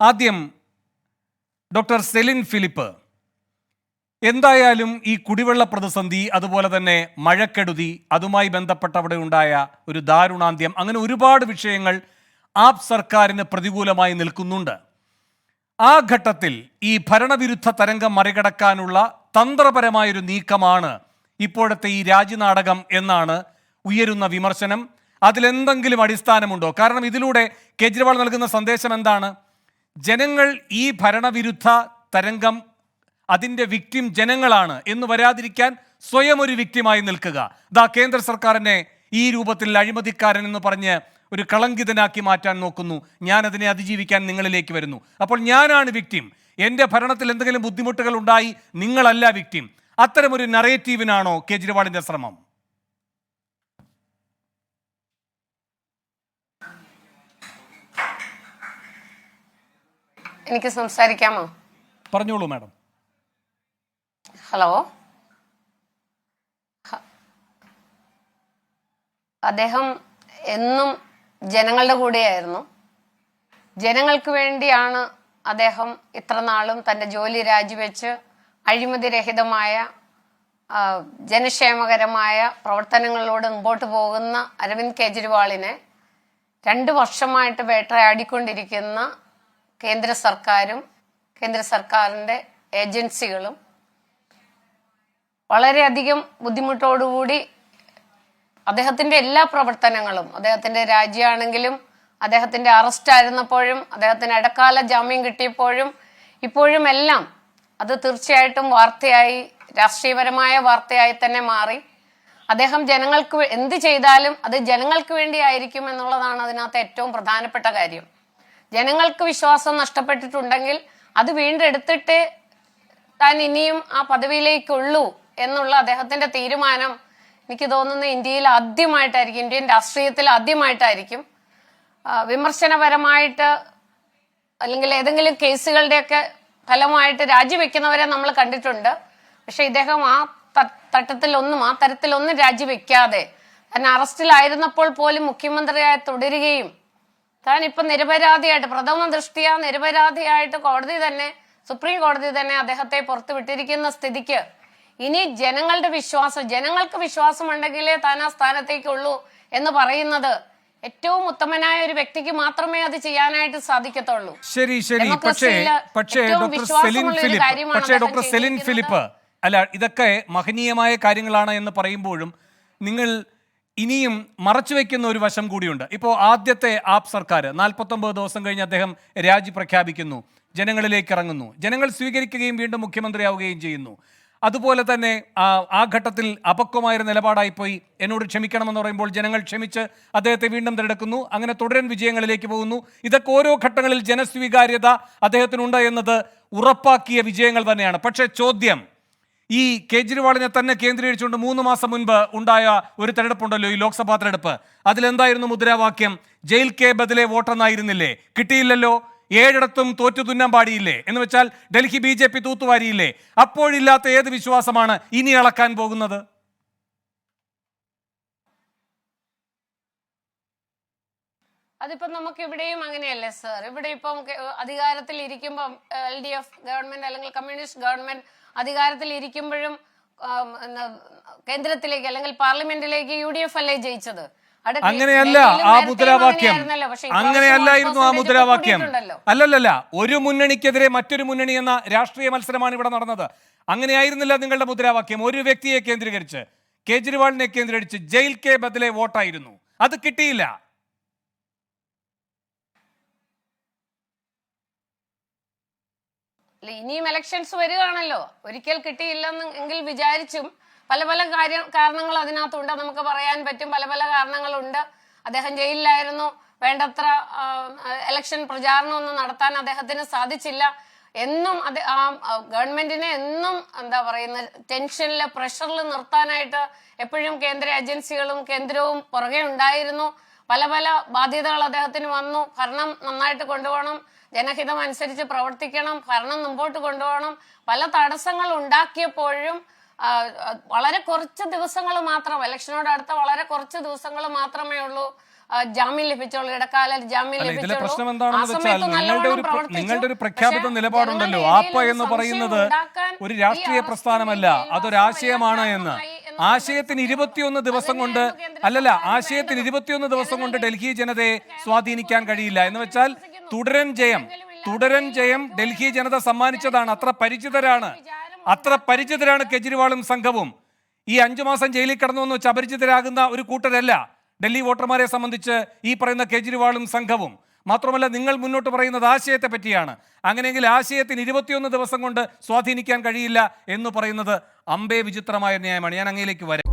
ആദ്യം doctor Celine Philip. എന്തായാലും ഈ കുടിവെള്ള പ്രതിസന്ധി അതുപോലെ തന്നെ മഴക്കെടുതി അതുമായി ബന്ധപ്പെട്ട അവിടെ ഉണ്ടായ ഒരു ദാരുണാന്ത്യം അങ്ങനെ ഒരുപാട് വിഷയങ്ങൾ ആപ് സർക്കാരിന് പ്രതികൂലമായി നിൽക്കുന്നുണ്ട്. ആ ഘട്ടത്തിൽ ഈ ഭരണവിരുദ്ധ തരംഗം മറികടക്കാനുള്ള തന്ത്രപരമായൊരു നീക്കമാണ് ഇപ്പോഴത്തെ ഈ രാജ്യനാടകം എന്നാണ് ഉയരുന്ന വിമർശനം. അതിലെന്തെങ്കിലും അടിസ്ഥാനമുണ്ടോ? കാരണം ഇതിലൂടെ കേജ്രിവാൾ നൽകുന്ന സന്ദേശം എന്താണ്? ജനങ്ങൾ ഈ ഭരണവിരുദ്ധ തരംഗം അതിന്റെ വിക്ടിം ജനങ്ങളാണ് എന്ന് വരാതിരിക്കാൻ സ്വയം ഒരു വിക്ടിമായി നിൽക്കുക. ദാ കേന്ദ്ര സർക്കാരിനെ ഈ രൂപത്തിൽ അഴിമതിക്കാരൻ എന്ന് പറഞ്ഞ് ഒരു കളങ്കിതനാക്കി മാറ്റാൻ നോക്കുന്നു. ഞാൻ അതിനെ അതിജീവിക്കാൻ നിങ്ങളിലേക്ക് വരുന്നു. അപ്പോൾ ഞാനാണ് വിക്ടിം എന്റെ ഭരണത്തിൽ എന്തെങ്കിലും ബുദ്ധിമുട്ടുകൾ ഉണ്ടായി നിങ്ങളല്ല വിക്ടിം അത്തരമൊരു നറേറ്റീവിനാണോ കേജ്രിവാളിന്റെ ശ്രമം? എനിക്ക് സംസാരിക്കാമോ? പറഞ്ഞോളൂ മാഡം. ഹലോ? അദ്ദേഹം എന്നും ജനങ്ങളുടെ കൂടെയായിരുന്നു. ജനങ്ങൾക്ക് വേണ്ടിയാണ് അദ്ദേഹം ഇത്ര നാളും തന്റെ ജോലി രാജിവെച്ച് അഴിമതി രഹിതമായ ജനക്ഷേമകരമായ പ്രവർത്തനങ്ങളിലൂടെ മുമ്പോട്ട് പോകുന്ന അരവിന്ദ് കെജ്രിവാളിനെ രണ്ട് വർഷമായിട്ട് വേട്ടയാടിക്കൊണ്ടിരിക്കുന്ന കേന്ദ്ര സർക്കാരും കേന്ദ്ര സർക്കാരിന്റെ ഏജൻസികളും വളരെയധികം ബുദ്ധിമുട്ടോടുകൂടി അദ്ദേഹത്തിന്റെ എല്ലാ പ്രവർത്തനങ്ങളും അദ്ദേഹത്തിന്റെ രാജ്യമാണെങ്കിലും അദ്ദേഹത്തിന്റെ അറസ്റ്റ് ആയിരുന്നപ്പോഴും അദ്ദേഹത്തിന് ഇടക്കാല ജാമ്യം കിട്ടിയപ്പോഴും ഇപ്പോഴും എല്ലാം അത് തീർച്ചയായിട്ടും വാർത്തയായി രാഷ്ട്രീയപരമായ വാർത്തയായി തന്നെ മാറി. അദ്ദേഹം ജനങ്ങൾക്ക് എന്ത് ചെയ്താലും അത് ജനങ്ങൾക്ക് വേണ്ടിയായിരിക്കും എന്നുള്ളതാണ് അതിനകത്ത് ഏറ്റവും പ്രധാനപ്പെട്ട കാര്യം. ജനങ്ങൾക്ക് വിശ്വാസം നഷ്ടപ്പെട്ടിട്ടുണ്ടെങ്കിൽ അത് വീണ്ടെടുത്തിട്ട് താൻ ഇനിയും ആ പദവിയിലേക്കുള്ളൂ എന്നുള്ള അദ്ദേഹത്തിന്റെ തീരുമാനം എനിക്ക് തോന്നുന്ന ഇന്ത്യയിൽ ആദ്യമായിട്ടായിരിക്കും ഇന്ത്യൻ രാഷ്ട്രീയത്തിൽ ആദ്യമായിട്ടായിരിക്കും. വിമർശനപരമായിട്ട് അല്ലെങ്കിൽ ഏതെങ്കിലും കേസുകളുടെയൊക്കെ ഫലമായിട്ട് രാജിവെക്കുന്നവരെ നമ്മൾ കണ്ടിട്ടുണ്ട്. പക്ഷെ ഇദ്ദേഹം ആ തട്ടത്തിലൊന്നും ആ തരത്തിലൊന്നും രാജിവെക്കാതെ തന്നെ അറസ്റ്റിലായിരുന്നപ്പോൾ പോലും മുഖ്യമന്ത്രിയായി തുടരുകയും താൻ ഇപ്പൊ നിരപരാധിയായിട്ട് പ്രഥമ ദൃഷ്ടിയ നിരപരാധിയായിട്ട് കോടതി തന്നെ സുപ്രീം കോടതി തന്നെ അദ്ദേഹത്തെ പുറത്തു വിട്ടിരിക്കുന്ന സ്ഥിതിക്ക് ഇനി ജനങ്ങളുടെ വിശ്വാസം ജനങ്ങൾക്ക് വിശ്വാസമുണ്ടെങ്കിലേ താൻ ആ സ്ഥാനത്തേക്കുള്ളൂ എന്ന് പറയുന്നത് ഏറ്റവും ഉത്തമനായ ഒരു വ്യക്തിക്ക് മാത്രമേ അത് ചെയ്യാനായിട്ട് സാധിക്കത്തുള്ളൂ. ശരി ശരി. പക്ഷേ പക്ഷേ ഡോക്ടർ സെലിൻ ഫിലിപ്പ് പക്ഷേ ഡോക്ടർ സെലിൻ ഫിലിപ്പ് അല്ല ഇതൊക്കെ മഹനീയമായ കാര്യങ്ങളാണ് എന്ന് പറയുമ്പോഴും നിങ്ങൾ ഇനിയും മറച്ചു വയ്ക്കുന്ന ഒരു വശം കൂടിയുണ്ട്. ഇപ്പോൾ ആദ്യത്തെ ആപ് സർക്കാർ നാൽപ്പത്തൊമ്പത് ദിവസം കഴിഞ്ഞ് അദ്ദേഹം രാജി പ്രഖ്യാപിക്കുന്നു. ജനങ്ങളിലേക്ക് ഇറങ്ങുന്നു. ജനങ്ങൾ സ്വീകരിക്കുകയും വീണ്ടും മുഖ്യമന്ത്രിയാവുകയും ചെയ്യുന്നു. അതുപോലെ തന്നെ ആ ഘട്ടത്തിൽ അപക്വമായൊരു നിലപാടായിപ്പോയി എന്നോട് ക്ഷമിക്കണമെന്ന് പറയുമ്പോൾ ജനങ്ങൾ ക്ഷമിച്ച് അദ്ദേഹത്തെ വീണ്ടും തിരഞ്ഞെടുക്കുന്നു. അങ്ങനെ തുടരൻ വിജയങ്ങളിലേക്ക് പോകുന്നു. ഇതൊക്കെ ഓരോ ഘട്ടങ്ങളിൽ ജനസ്വീകാര്യത അദ്ദേഹത്തിനുണ്ട് എന്നത് ഉറപ്പാക്കിയ വിജയങ്ങൾ തന്നെയാണ്. പക്ഷേ ചോദ്യം ഈ കേജ്രിവാളിനെ തന്നെ കേന്ദ്രീകരിച്ചുകൊണ്ട് മൂന്ന് മാസം മുൻപ് ഉണ്ടായ ഒരു തെരഞ്ഞെടുപ്പുണ്ടല്ലോ ഈ ലോക്സഭാ തെരഞ്ഞെടുപ്പ്. അതിലെന്തായിരുന്നു മുദ്രാവാക്യം? ജയിൽ കെ ബദലെ വോട്ടെന്നായിരുന്നില്ലേ കിട്ടിയില്ലല്ലോ. ഏഴിടത്തും തോറ്റു തുന്നാൻ പാടിയില്ലേ? എന്ന് വെച്ചാൽ ഡൽഹി ബി ജെ പി തൂത്തുവാരിയില്ലേ? അപ്പോഴില്ലാത്ത ഏത് വിശ്വാസമാണ് ഇനി അളക്കാൻ പോകുന്നത്? അതിപ്പോ നമുക്ക് ഇവിടെയും അങ്ങനെയല്ലേ സർ ഇവിടെ ഇപ്പം അധികാരത്തിൽ ഇരിക്കുമ്പം എൽ ഡി എഫ് ഗവൺമെന്റ് അല്ലെങ്കിൽ കമ്മ്യൂണിസ്റ്റ് ഗവൺമെന്റ് അധികാരത്തിൽ ഇരിക്കുമ്പോഴും കേന്ദ്രത്തിലേക്ക് അല്ലെങ്കിൽ പാർലമെന്റിലേക്ക് യു ഡി എഫ് അല്ലേ ജയിച്ചത്? അങ്ങനെയല്ല ആ മുദ്രാവാക്യം. അങ്ങനെയല്ലായിരുന്നു ആ മുദ്രാവാക്യം. അല്ലല്ലല്ല ഒരു മുന്നണിക്കെതിരെ മറ്റൊരു മുന്നണി എന്ന രാഷ്ട്രീയ മത്സരമാണ് ഇവിടെ നടന്നത്. അങ്ങനെയായിരുന്നില്ല നിങ്ങളുടെ മുദ്രാവാക്യം. ഒരു വ്യക്തിയെ കേന്ദ്രീകരിച്ച് കേജ്രിവാളിനെ കേന്ദ്രീകരിച്ച് ജയിൽ കെ ബദലെ വോട്ടായിരുന്നു. അത് കിട്ടിയില്ല. ഇനിയും ഇലക്ഷൻസ് വരികയാണല്ലോ ഒരിക്കൽ കിട്ടിയില്ലെന്ന് എങ്കിൽ വിചാരിച്ചും പല പല കാര്യം കാരണങ്ങൾ അതിനകത്തുണ്ട്. നമുക്ക് പറയാൻ പറ്റും പല പല കാരണങ്ങളുണ്ട്. അദ്ദേഹം ജയിലിലായിരുന്നു. വേണ്ടത്ര എലക്ഷൻ പ്രചാരണമൊന്നും നടത്താൻ അദ്ദേഹത്തിന് സാധിച്ചില്ല. എന്നും അത് ആ, ഗവൺമെന്റിനെ എന്നും എന്താ പറയുന്ന ടെൻഷനിലെ പ്രഷറിൽ നിർത്താനായിട്ട് എപ്പോഴും കേന്ദ്ര ഏജൻസികളും കേന്ദ്രവും പുറകെ ഉണ്ടായിരുന്നു. പല പല ബാധ്യതകൾ അദ്ദേഹത്തിന് വന്നു. ഭരണം നന്നായിട്ട് കൊണ്ടുപോകണം. ജനഹിതം അനുസരിച്ച് പ്രവർത്തിക്കണം. ഭരണം മുമ്പോട്ട് കൊണ്ടുപോകണം. പല തടസ്സങ്ങൾ ഉണ്ടാക്കിയപ്പോഴും വളരെ കുറച്ച് ദിവസങ്ങൾ മാത്രം ഇലക്ഷനോട് അടുത്ത വളരെ കുറച്ച് ദിവസങ്ങൾ മാത്രമേ ഉള്ളൂ ജാമ്യം ലഭിച്ചുള്ളൂ ഇടക്കാല ജാമ്യം ലഭിച്ചോളൂ നിങ്ങളുടെ ഒരു പ്രഖ്യാപിത നിലപാടുണ്ടല്ലോ. ആപ്പ എന്ന് പറയുന്നത് ഒരു രാഷ്ട്രീയ പ്രസ്ഥാനമല്ല. അതൊരാശയമാണ് എന്ന്. ആശയത്തിന് ഇരുപത്തിയൊന്ന് ദിവസം കൊണ്ട് അല്ലല്ല ആശയത്തിന്. ഇരുപത്തിയൊന്ന് ദിവസം കൊണ്ട് ഡൽഹി ജനതയെ സ്വാധീനിക്കാൻ കഴിയില്ല. എന്ന് വെച്ചാൽ തുടരൻ ജയം തുടരൻ ജയം ഡൽഹി ജനത സമ്മാനിച്ചതാണ്. അത്ര പരിചിതരാണ്. അത്ര പരിചിതരാണ് കെജ്രിവാളും സംഘവും. ഈ അഞ്ചു മാസം ജയിലിൽ കിടന്നു വെച്ച് അപരിചിതരാകുന്ന ഒരു കൂട്ടരല്ല ഡൽഹി വോട്ടർമാരെ സംബന്ധിച്ച് ഈ പറയുന്ന കെജ്രിവാളും സംഘവും. മാത്രമല്ല നിങ്ങൾ മുന്നോട്ട് പറയുന്നത് ആശയത്തെ പറ്റിയാണ്. അങ്ങനെയെങ്കിൽ ആശയത്തിന് ഇരുപത്തിയൊന്ന് ദിവസം കൊണ്ട് സ്വാധീനിക്കാൻ കഴിയില്ല എന്ന് പറയുന്നത് അമ്പേ വിചിത്രമായ ന്യായമാണ്. ഞാൻ അങ്ങയിലേക്ക് വരാം.